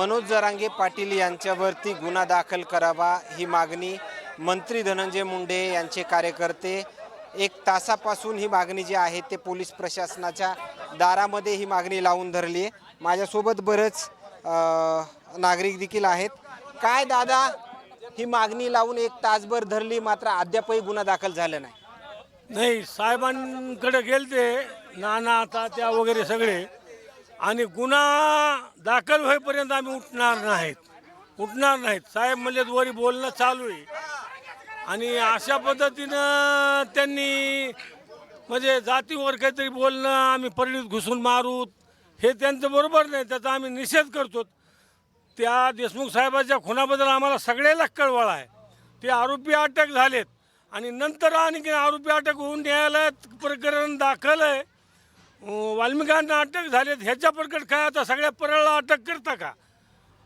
मनोज जरांगे पाटील यांच्यावरती गुन्हा दाखल करावा ही मागणी मंत्री धनंजय मुंडे यांचे कार्यकर्ते एक तासापासून ही मागणी जी आहे ते पोलीस प्रशासनाच्या दारामध्ये ही मागणी लावून धरली आहे. माझ्यासोबत बरंच नागरिक देखील आहेत. काय दादा ही मागणी लावून एक तासभर धरली मात्र अद्यापही गुन्हा दाखल झाला नाही. नाही साहेबांकडे गेलते नाना तात्या वगैरे सगळे. आणि गुन्हा दाखल होईपर्यंत आम्ही उठणार नाहीत. उठणार नाहीत. साहेब म्हणजे वरी बोलणं चालू आहे. आणि अशा पद्धतीनं त्यांनी म्हणजे जातीवर काहीतरी बोलणं आम्ही परळीत घुसून मारू हे त्यांचं बरोबर नाही. त्याचा आम्ही निषेध करतो. त्या देशमुख साहेबाच्या खुनाबद्दल आम्हाला सगळ्याला कळवळ आहे. ते आरोपी अटक झालेत. आणि नंतर आणखी आरोपी अटक होऊन न्यायालयात प्रकरण दाखल आहे. वाल्मिकांना अटक झाली ह्याच्या प्रकट काय आता सगळ्या परळला अटक करता का?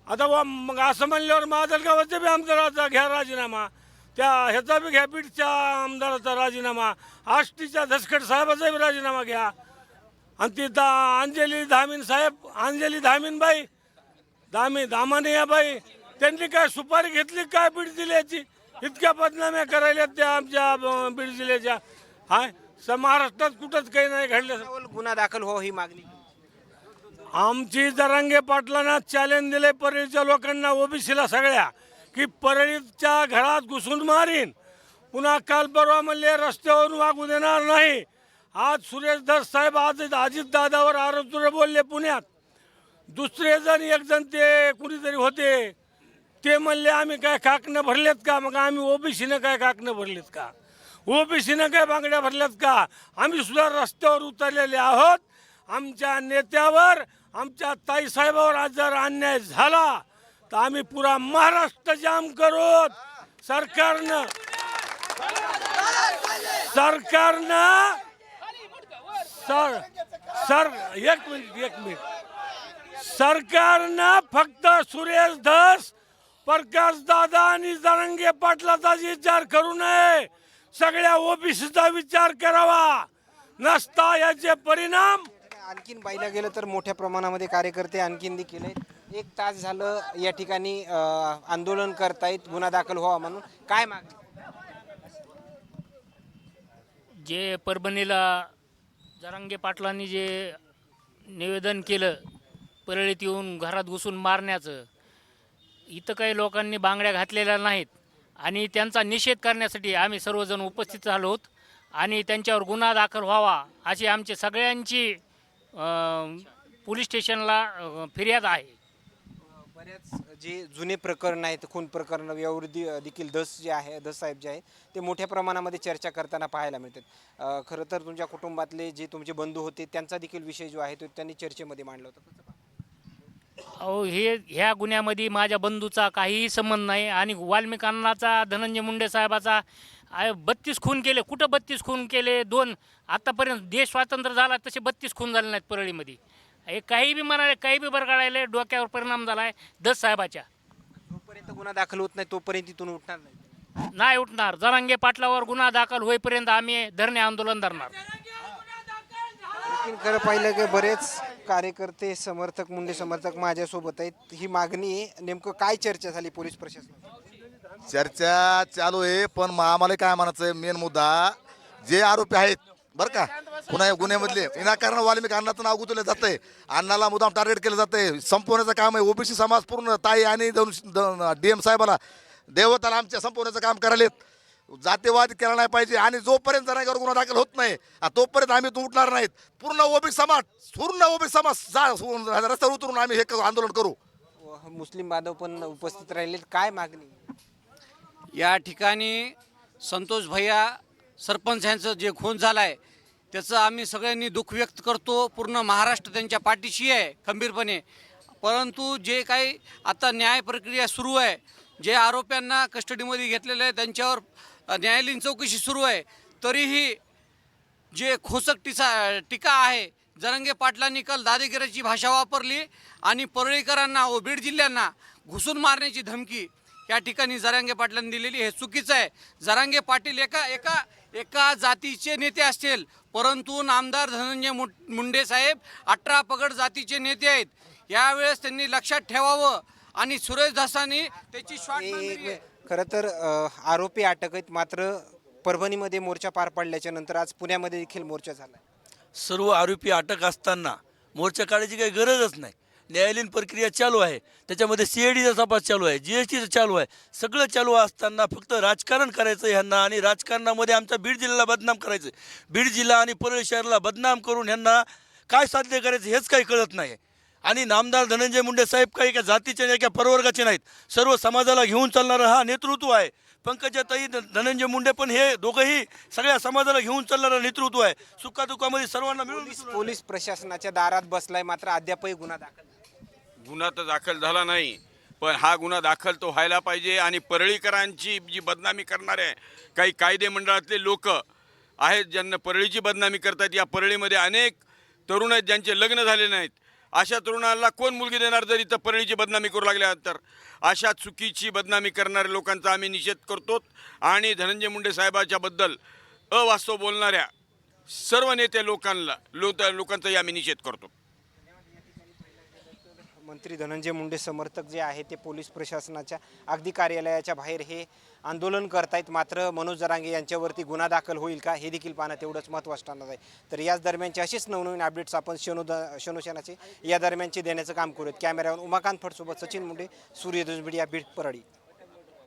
आता वा मग असं म्हणल्यावर माजलगावाचा बी आमदाराचा घ्या राजीनामा. त्या ह्याचा बी घ्या बीडच्या आमदाराचा राजीनामा. आष्टीच्या धसकट साहेबाचा बी राजीनामा घ्या. आणि ती दा अंजली धामीन साहेब अंजली धामीनबाई दामी दामानियाबाई त्यांनी काय सुपारी घेतली काय बीड जिल्ह्याची? इतक्या बदनाम्या करायला त्या आमच्या बीड जिल्ह्याच्या. हाय? स महाराष्ट्रात कुठंच काही नाही घडलं. गुन्हा दाखल हो ही मागणी. आमची जरांगे पाटलांना चॅलेंज दिले परळीच्या लोकांना ओबीसीला सगळ्या की परळीच्या घरात घुसून मारीन. पुन्हा काल परवा म्हणले रस्त्यावरून वागू देणार नाही. आज सुरेश धस साहेब आज अजित दादावर आरोप बोलले पुण्यात. दुसरे जण एक जण ते कुणीतरी होते. ते म्हणले आम्ही काय काकणं भरलेत का? मग आम्ही ओबीसीनं काय काकणं भरलेत का? ओबीसीनं काय बांगड्या भरल्यात का? आम्ही सुद्धा रस्त्यावर उतरलेले आहोत. आमच्या नेत्यावर आमच्या ताईसाहेबावर आज जर अन्याय झाला. तर आम्ही पुरा महाराष्ट्र जाम करू. सरकारनं सरकारनं सर सर एक मिनिट एक मिनिट. सरकारनं फक्त सुरेश धस प्रकाश दादा आणि जरंगे पाटलाचा विचार करू नये. सगळ्या ओबीसीचा विचार करावा. नसता याचे परिणाम. आणखीन पाहिलं गेलं तर मोठ्या प्रमाणामध्ये कार्यकर्ते आणखीन देखील आहेत. एक तास झालं या ठिकाणी अ, आंदोलन करतायत गुन्हा दाखल व्हावा म्हणून. काय मागणी? जे परभणीला जरांगे पाटलांनी जे निवेदन केलं परळीत येऊन घरात घुसून मारण्याचं इथं काही लोकांनी बांगड्या घातलेल्या नाहीत. आणि त्यांचा निषेध करण्यासाठी आम्ही सर्वजण उपस्थित झालो आहोत. आणि त्यांच्यावर गुन्हा दाखल व्हावा अशी आमची सगळ्यांची पोलीस स्टेशनला फिर्याद आहे. बऱ्याच जे जुने प्रकरण आहेत खून प्रकरण यावर देखील दस जे आहे दस साहेब जे आहेत ते मोठ्या प्रमाणामध्ये चर्चा करताना पाहायला मिळतात. खरं तर तुमच्या कुटुंबातले जे तुमचे बंधू होते त्यांचा देखील विषय जो आहे तो त्यांनी चर्चेमध्ये मांडला होता. अहो हे ह्या गुन्ह्यामध्ये माझ्या बंधूचा काहीही संबंध नाही आणि वाल्मिकांनाचा धनंजय मुंडे साहेबाचा बत्तीस खून केले. कुठं बत्तीस खून केले? दोन आतापर्यंत देश स्वातंत्र्य झाला तसे बत्तीस खून झाले नाहीत परळीमध्ये. हे काही बी म्हणाले काही बी बरगाळायले डोक्यावर परिणाम झाला आहे दस साहेबाच्या. जोपर्यंत गुन्हा दाखल होत नाही तोपर्यंत तिथून उठणार नाही. नाही उठणार. जरांगे पाटलावर गुन्हा दाखल होईपर्यंत आम्ही धरणे आंदोलन धरणार. लेकिन खरं पाहिलं की बरेच कार्यकर्ते समर्थक मुंडे समर्थक माझ्यासोबत आहेत. ही मागणी आहे नेमकं काय चर्चा झाली पोलीस प्रशासन चर्चा चालू आहे पण मग आम्हाला काय म्हणायचं आहे मेन मुद्दा जे आरोपी आहेत बरं का गुन्हा गुन्ह्यामधले विनाकारण वाल्मिक अण्णाचं नाव गुतवलं जातंय. आहे अण्णाला मुद्दाम टार्गेट केलं जातंय. आहे संपवण्याचं काम आहे. ओबीसी समाज पूर्ण ताई आणि डी एम साहेबाला देवताला आमच्या संपवण्याचं काम करायलेत. जातीवाद केला नाही पाहिजे आणि जोपर्यंत जणांवर गुन्हा दाखल होत नाही आ, तोपर्यंत आम्ही तो उठणार नाहीत. पूर्ण ओबीसी समाज पूर्ण ओबीसी समाज जा रस्त्यावर उतरून आम्ही हे आंदोलन करू. मुस्लिम बांधव पण उपस्थित राहिले काय मागणी? या ठिकाणी संतोष भैया सरपंच यांचं जे खून झालं आहे त्याचं आम्ही सगळ्यांनी दुःख व्यक्त करतो. पूर्ण महाराष्ट्र त्यांच्या पाठीशी आहे खंबीरपणे. परंतु जे काही आता न्याय प्रक्रिया सुरू आहे जे आरोप्यांना कस्टडीमध्ये घेतलेलं आहे त्यांच्यावर न्यायालयीन चौकशी सुरू आहे. तरीही जे खोचक टिचा टीका आहे जरंगे पाटलांनी काल दादेगिरीची भाषा वापरली आणि परळीकरांना व बीड जिल्ह्यांना घुसून मारण्याची धमकी या ठिकाणी जरांगे पाटलांनी दिलेली हे चुकीचं आहे. जरांगे पाटील एका एका एका जातीचे नेते असतील परंतु नामदार धनंजय मुं- मुंडे साहेब अठरा पगड जातीचे नेते आहेत. यावेळेस त्यांनी लक्षात ठेवावं आणि सुरेश दासांनी त्याची शॉर्ट एक खरं तर आरोपी अटक आहेत. मात्र परभणीमध्ये मोर्चा पार पाडल्याच्या नंतर आज पुण्यामध्ये देखील मोर्चा झाला. सर्व आरोपी अटक असताना मोर्चा काढायची काही गरजच नाही. न्यायालयीन प्रक्रिया चालू आहे. त्याच्यामध्ये सी आय डीचा तपास चालू आहे. जी एस टीचं चालू आहे. सगळं चालू असताना फक्त राजकारण करायचं ह्यांना आणि राजकारणामध्ये आमचा बीड जिल्ह्याला बदनाम करायचं. बीड जिल्हा आणि परळी शहराला बदनाम करून ह्यांना काय साध्य करायचं हेच काही कळत नाही आणि नामदार धनंजय मुंडे साहेब काही एका जातीचे नाही एका प्रवर्गाचे नाहीत. सर्व समाजाला घेऊन चालणारा हा नेतृत्व आहे. पंकजाताई धनंजय मुंडे पण हे दोघंही सगळ्या समाजाला घेऊन चालणारं नेतृत्व आहे. सुखादुखामध्ये सर्वांना मिळून पोलीस पोलीस प्रशासनाच्या दारात बसलाय मात्र अद्यापही गुन्हा दाखल. झाला गुन्हा तर दाखल झाला नाही पण हा गुन्हा दाखल तो व्हायला पाहिजे आणि परळीकरांची जी बदनामी करणारे काही कायदे मंडळातले लोक आहेत ज्यांना परळीची बदनामी करतात. या परळीमध्ये अनेक तरुण आहेत ज्यांचे लग्न झाले नाहीत. अशा तरुणाला कोण मुलगी देणार जर इथं परळीची बदनामी करू लागल्या तर? अशा चुकीची बदनामी करणाऱ्या लोकांचा आम्ही निषेध करतो आणि धनंजय मुंडे साहेबाच्याबद्दल अवास्तव बोलणाऱ्या सर्व नेते लोकांना लो लोकांचाही आम्ही निषेध करतो. मंत्री धनंजय मुंडे समर्थक जे आहे ते पोलीस प्रशासनाच्या अगदी कार्यालयाच्या बाहेर हे आंदोलन करतायत. मात्र मनोज जरांगे यांच्यावरती गुन्हा दाखल होईल का हे देखील पाहणं तेवढंच महत्त्वाचं ठरणार आहे. तर याच दरम्यानचे असेच नवनवीन अपडेट्स आपण शनोद शनोशनाचे या दरम्यानचे देण्याचं काम करूयात. कॅमेऱ्यावर उमाकांत फडसोबत सचिन मुंडे सूर्यदुज मीडिया बीड परळी.